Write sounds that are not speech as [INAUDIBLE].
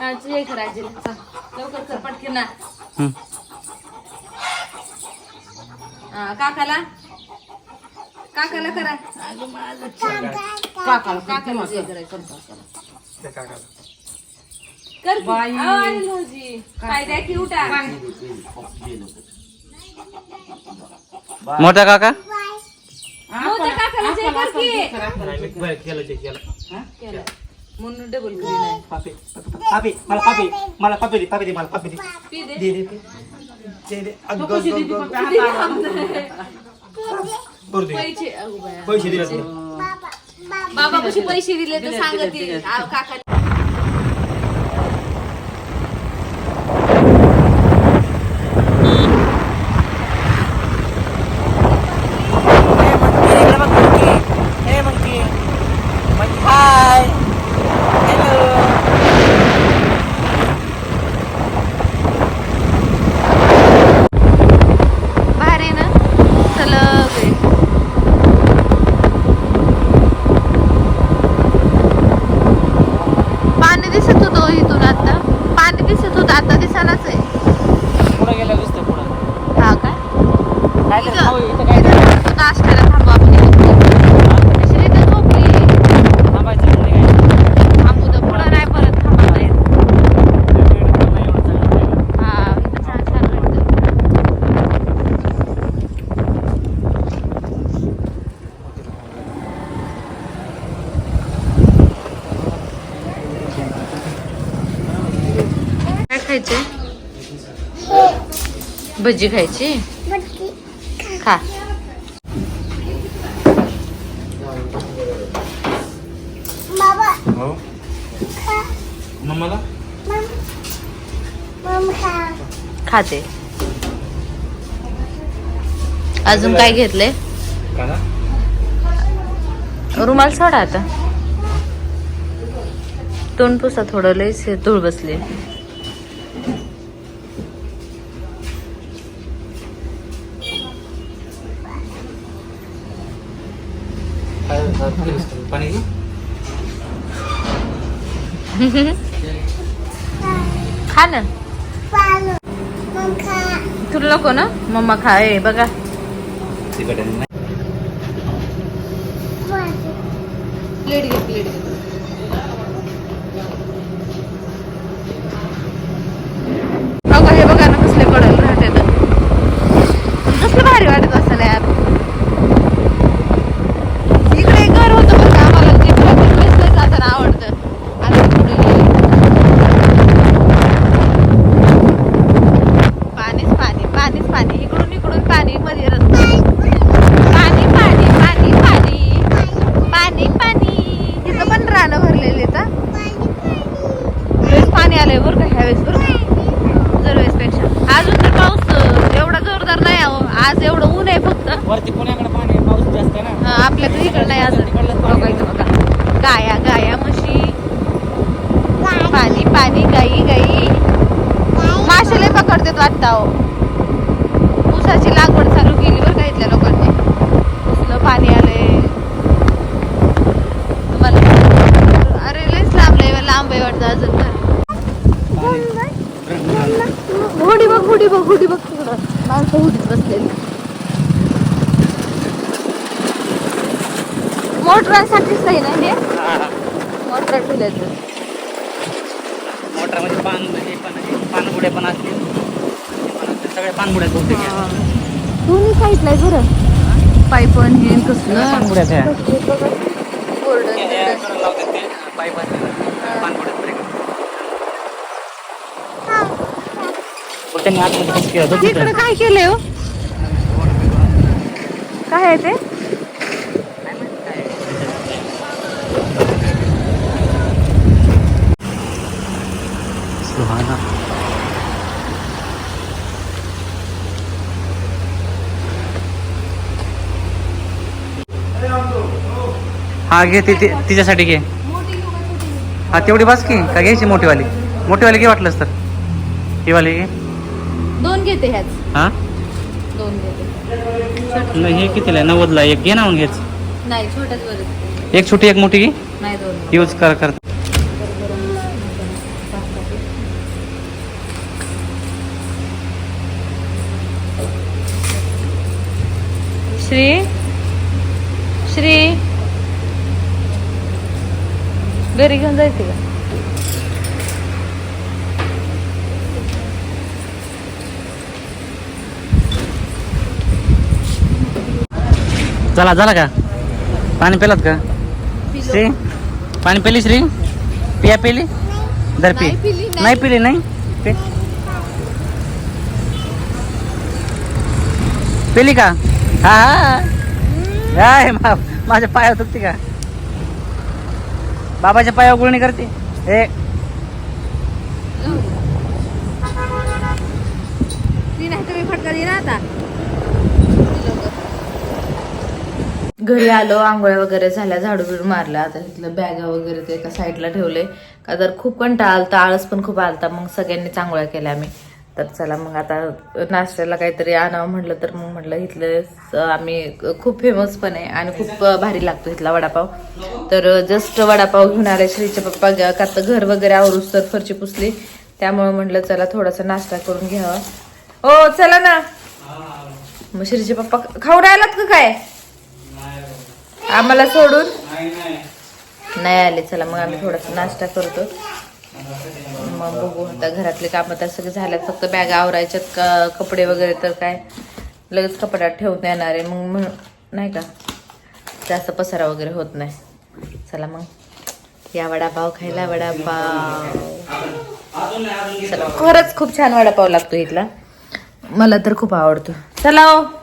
हा, तू हे कर आजीला चल. लवकर कर पटकन ना. हं. काकाला? काकाला करा. काकाला काकाला जे करायचं. त्या काकाला. कर की. अहो, आणि भाऊजी. काय द्या की उठा. मोठा काका? मोठ्या काकाला जे कर की. नाही, मी बरं केलं ते केलं केलं. म्हणून डबल करी नाही पापी पापी मला पापी मला पापी दे पापी दे मला पापी दे. पी दे. दे दे दे. दे अगं, गं, गं, गं. करू दे. पैसे अगो बाया. पैसे दिले बाबा कशी पैसे दिले तर सांगत काका हे मंकी हाय हॅलो भारी ना सलग आहे. पाणी दिसत होतं इथून आता पाणी दिसत होतं आता दिसायलाच आहे. पुढे गेल्या दिसतं पुढं. हा काय इथं- इथं काय थांबू आपण इथं. अशी इथं झोपली थांबायचं नाही काय थांबू तर पुढं नाही परत थांबायला येत. हा इथं छान छान वाटतं काय खायचे? भजी खायची? खा. हो. मम्माला खाते. अजून काय घेतले रुमाल सोडा आता. तोंड पुसा थोडं लयच हे धूळ बसली. खा ना तुला नको ना? मम्मा खा. ए बघा. प्लेट घे प्लेट घे अगं हे बघा ना कसले कडल राहते कसलं भारी वाटत असं यार इकडे एक घर होतं बरं का आम्हाला जे ट्रॅफिक वेस्टला जाताना आवडतं आता पुढे गेले. पाणीच पाणी पाणीच पाणी इकडून इकडून पाणी मध्ये रस्ता पाणी पाणी पाणी पाणी पाणी पाणी तिथं पण रानं भरलेले तर लयच पाणी आलंय बरं का ह्यावेळेस बरं का दरवेळेस पेक्षा अजून तर पाऊस अं, एवढा जोरदार नाही अहो. आज एवढं ऊन आहे फक्त वरती पुण्याकडे पाणी पाऊस जास्त आहे ना. हा, आपल्याकडे इकडे नाही अजून. बघा इथं बघा. गाया गाया म्हशी. पाणी पाणी गाई गाई. मासे लय पकडतात वाटतं अहो. ऊसाची लागवड चालू केली बरं का इथल्या लोकांनी कसलं पाणी आलंय तुम्हाला अरे लयच लांबलंय लांब आहे वाटतं अजून तर हुडी बघ हुडी बघ हुडी बघ तिकडं माणसं हुडीत बसलेली मोटरांसाठीच नाही ना हे. [LAUGHS] मोटर ठेवल्याचं मोटरमध्ये पान हे पण पण असतील. हे. सगळे पानबुड्या बहुतेक साईडला आहे बरं. हे कसलं? हे- हे लावतात ते, पाईप असतील. पानबुड्या spray करतात. पण त्यांनी आतमध्ये कसं केलं होतं तिकडे तिथं? काय केलंय हो? काय आहे ते? सुहाना हा घे ती तिच्यासाठी घे. हा तेवढी बस की का घ्यायची मोठीवाली? मोठीवाली घे वाटलंस तर. ही वाली घे. दोन घेते ह्याच. हा? दोन घेते. नाही हे कितीला नव्वदला एक. घे ना हेच. नाही छोट्याच एक छोटी एक मोठी घे. नाही दोन. यूज कर कर. श्री श्री. घरी घेऊन जायचे का? चला झाला का? पाणी पेलात का? श्री पाणी पेली श्री? पिया पेली? दर पी. नाही पिली नाही पेली का? हा हा. हाय, मा- माझ्या पायावर दुखते का? बाबाच्या पायावर गुळणी करते. हे घरी आलो आंघोळ्या वगैरे झाल्या झाडू बिडू मारला. आता तिथलं बॅगा वगैरे ते एका साईडला ठेवले का तर खूप कंटाळा आलता आळस पण खूप आलता. मग सगळ्यांनी आंघोळ्या केल्या आम्ही. तर चला मग आता नाश्त्याला काहीतरी आणावं म्हटलं तर मग म्हटलं इथलं आम्ही खूप फेमस पण आहे आणि खूप भारी लागतो इथला वडापाव. तर जस्ट वडापाव घेऊन आले श्रीचे पप्पा का तर घर वगैरे आवरूस तर फरची पुसली. त्यामुळे म्हटलं चला थोडासा नाश्ता करून घ्यावा. ओ चला ना. मग श्रीचे पप्पा खाऊ राहिलात का काय? आम्हाला सोडून? नाही आले चला मग आम्ही थोडासा नाश्ता करतो. मग बघू आता घरातले कामं तर सगळे झाल्यात. फक्त बॅग आवरायच्यात का कपडे वगैरे तर काय? लगेच कपड्यात ठेवून येणार आहे. मग नाही का? जास्त पसारा वगैरे होत नाही. चला मग. या वडापाव खायला वडापाव. चला. खरंच खूप छान वडापाव लागतो इथला. मला तर खूप आवडतो. चला हो.